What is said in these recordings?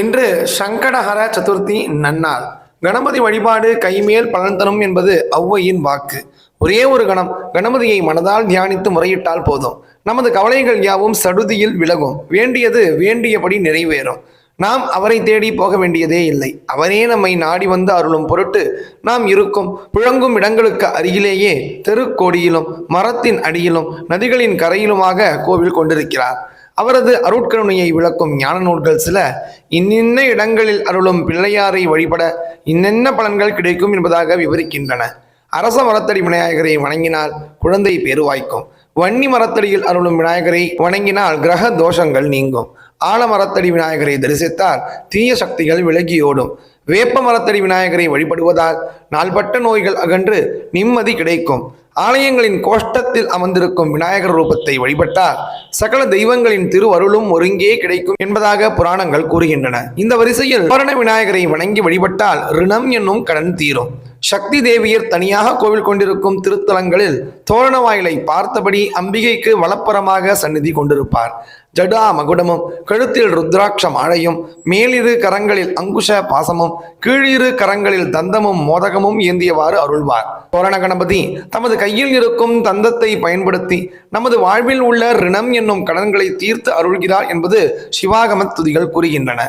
இன்று சங்கடஹர சதுர்த்தி நன்னாள். கணபதி வழிபாடு கைமேல் பலன் தரும் என்பது ஔவையின் வாக்கு. ஒரே ஒரு கணம் கணபதியை மனதால் தியானித்து முறையிட்டால் போதும். நமது கவலைகள் யாவும் சடுதியில் விலகும். வேண்டியது வேண்டியபடி நிறைவேறும். நாம் அவரை தேடி போக வேண்டியதே இல்லை. அவரே நம்மை நாடி வந்து அருளும் பொருட்டு நாம் இருக்கும் புழங்கும் இடங்களுக்கு அருகிலேயே தெருக்கோடியிலும் மரத்தின் அடியிலும் நதிகளின் கரையிலுமாக கோவில் கொண்டிருக்கிறார். அவரது அருட்கருணையை விளக்கும் ஞான நூல்கள் சில. இன்னின்ன இடங்களில் அருளும் பிள்ளையாரை வழிபட இன்னென்ன பலன்கள் கிடைக்கும் என்பதாக விவரிக்கின்றன. அரச மரத்தடி விநாயகரை வணங்கினால் குழந்தை பேருவாய்க்கும் வன்னி மரத்தடியில் அருளும் விநாயகரை வணங்கினால் கிரக தோஷங்கள் நீங்கும். ஆலமரத்தடி விநாயகரை தரிசித்தால் தீய சக்திகள் விலகியோடும் வேப்ப மரத்தடி விநாயகரை வழிபடுவதால் நாள்பட்ட நோய்கள் அகன்று நிம்மதி கிடைக்கும். ஆலயங்களின் கோஷ்டத்தில் அமர்ந்திருக்கும் விநாயகர் ரூபத்தை வழிபட்டால் சகல தெய்வங்களின் திருவருளும் ஒருங்கே கிடைக்கும் என்பதாக புராணங்கள் கூறுகின்றன. இந்த வரிசையில் பூரண விநாயகரை வணங்கி வழிபட்டால் ரிணம் என்னும் கடன் தீரும். சக்தி தேவியர் தனியாக கோவில் கொண்டிருக்கும் திருத்தலங்களில் தோரண வாயிலை பார்த்தபடி அம்பிகைக்கு வலப்புறமாக சந்நிதி கொண்டிருப்பார். ஜடா மகுடமும் கழுத்தில் ருத்ராட்ச மாழையும் மேலிரு கரங்களில் அங்குஷ பாசமும் கீழிரு கரங்களில் தந்தமும் மோதகமும் ஏந்தியவாறு அருள்வார். தோரண கணபதி தமது கையில் இருக்கும் தந்தத்தை பயன்படுத்தி நமது வாழ்வில் உள்ள ரிணம் என்னும் கடன்களை தீர்த்து அருள்கிறார் என்பது சிவாகம துதிகள் கூறுகின்றன.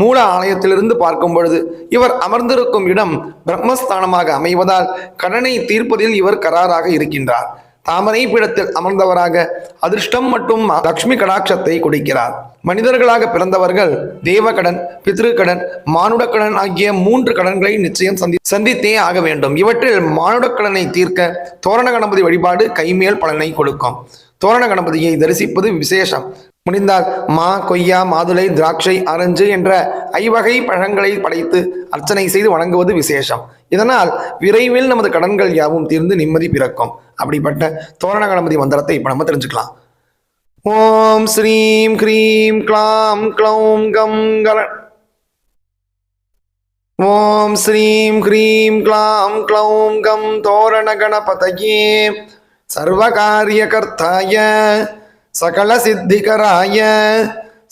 மூல ஆலயத்திலிருந்து பார்க்கும் பொழுது இவர் அமர்ந்திருக்கும் இடம் பிரம்மஸ்தானமாக அமைவதால் கடனை தீர்ப்பதில் இவர் கராராக இருக்கின்றார். தாமரை பீடத்தில் அமர்ந்தவராக அதிர்ஷ்டம் மற்றும் லக்ஷ்மி கடாட்சத்தை கொடுக்கிறார். மனிதர்களாக பிறந்தவர்கள் தேவகடன் பித்ருக்கடன் மானுடக்கடன் ஆகிய மூன்று கடன்களை நிச்சயம் சந்தி சந்தித்தே ஆக வேண்டும். இவற்றில் மானுடக்கடனை தீர்க்க தோரண கணபதி வழிபாடு கைமேல் பலனை கொடுக்கும். தோரண கணபதியை தரிசிப்பது விசேஷம். முடிந்தால் மா கொய்யா மாதுளை திராட்சை ஆரஞ்சு என்ற ஐவகை பழங்களை படைத்து அர்ச்சனை செய்து வணங்குவது விசேஷம். இதனால் விரைவில் நமது கடன்கள் யாவும் தீர்ந்து நிம்மதி பிறக்கும். அப்படிப்பட்ட தோரண கணபதி மந்திரத்தை இப்போ நம்ம தெரிஞ்சுக்கலாம். ஓம் ஸ்ரீம் க்ரீம் கிளாம் க்ளௌம் கம் கர ஓம் ஸ்ரீம் க்ரீம் கிளாம் க்ளௌம் கம் தோரண கணபதயே சர்வகாரியகர்த்தாய சகல சித்திகராய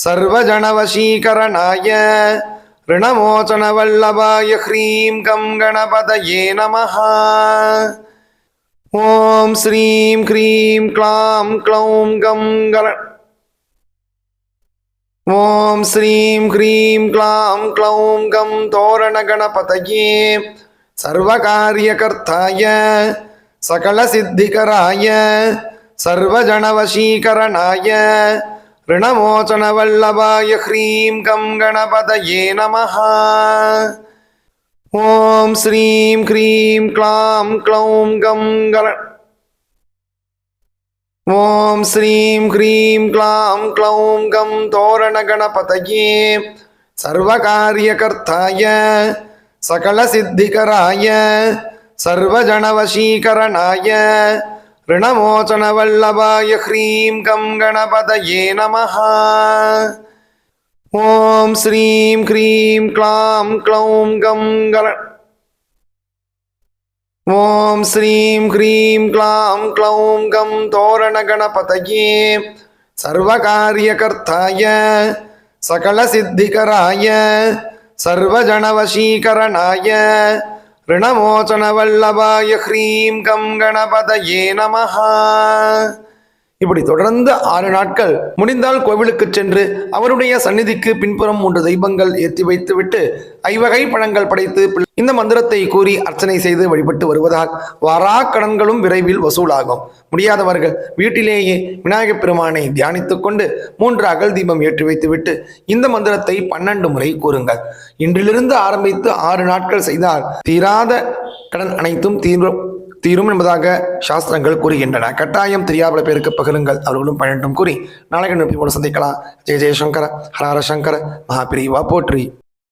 சர்வஜனவசீகரணாய ரிணமோச்சன வல்லபாய ஹ்ரீம் கம் கணபதயே நமஹா ஓம் ஸ்ரீம் ஹ்ரீம் க்ளாம் க்ளௌம் கம் கண ஓம் ஸ்ரீம் ஹ்ரீம் க்ளாம் க்ளௌம் கம் தோரண கணபதயே சர்வகாரியகர்த்தாய சகல சித்திகராய சர்வஜனவசீகரணாய ரிணமோச்சனவல்லபாய ஹ்ரீம் கம் கணபதயே நமஹா ஓம் ஸ்ரீம் ஹ்ரீம் க்ளாம் க்ளௌம் கம் கண ஓம் ஸ்ரீம் ஹ்ரீம் க்ளாம் க்ளௌம் கம் தோரண கணபதயே சர்வகாரியகர்த்தாய சகலசித்திகராய சர்வஜனவசீகரணாய ऋणमोचनवल्लभाय ह्रीं गं गणपतये नमः ॐ श्रीं ह्रीं क्लां क्लौं गं गण ॐ श्रीं ह्रीं क्लां क्लौं गं तोरणगणपतये सर्वकार्यकर्ताय सकलसिद्धिकराय सर्वजनवशीकरणाय ரிணமோச்சனவல்லபாய ஹ்ரீம் கம் கணபதயே நமஹ இப்படி தொடர்ந்து ஆறு நாட்கள் முடிந்தால் கோவிலுக்கு சென்று அவருடைய சந்நிதிக்கு பின்புறம் மூன்று தெய்வங்கள் ஏற்றி வைத்துவிட்டு ஐவகை பழங்கள் படைத்து இந்த மந்திரத்தை கூறி அர்ச்சனை செய்து வழிபட்டு வருவதால் வாரா கடன்களும் விரைவில் வசூலாகும். முடியாதவர்கள் வீட்டிலேயே விநாயகப் பெருமானை தியானித்துக் கொண்டு மூன்று அகல் தீபம் ஏற்றி வைத்துவிட்டு இந்த மந்திரத்தை பன்னெண்டு முறை கூறுங்கள். இன்றிலிருந்து ஆரம்பித்து ஆறு நாட்கள் செய்தால் தீராத கடன் அனைத்தும் தீர்வும் தீரும் என்பதாக சாஸ்திரங்கள் கூறுகின்றன. கட்டாயம் தெரியாத பேருக்கு பகிருங்கள் அவர்களும் பயண்டும் கூறி நாளைக்கு நிறுத்தி போல சந்திக்கலாம். ஜெய ஜெயசங்கர ஹரஹர சங்கர மகாபிரிவா போற்றி.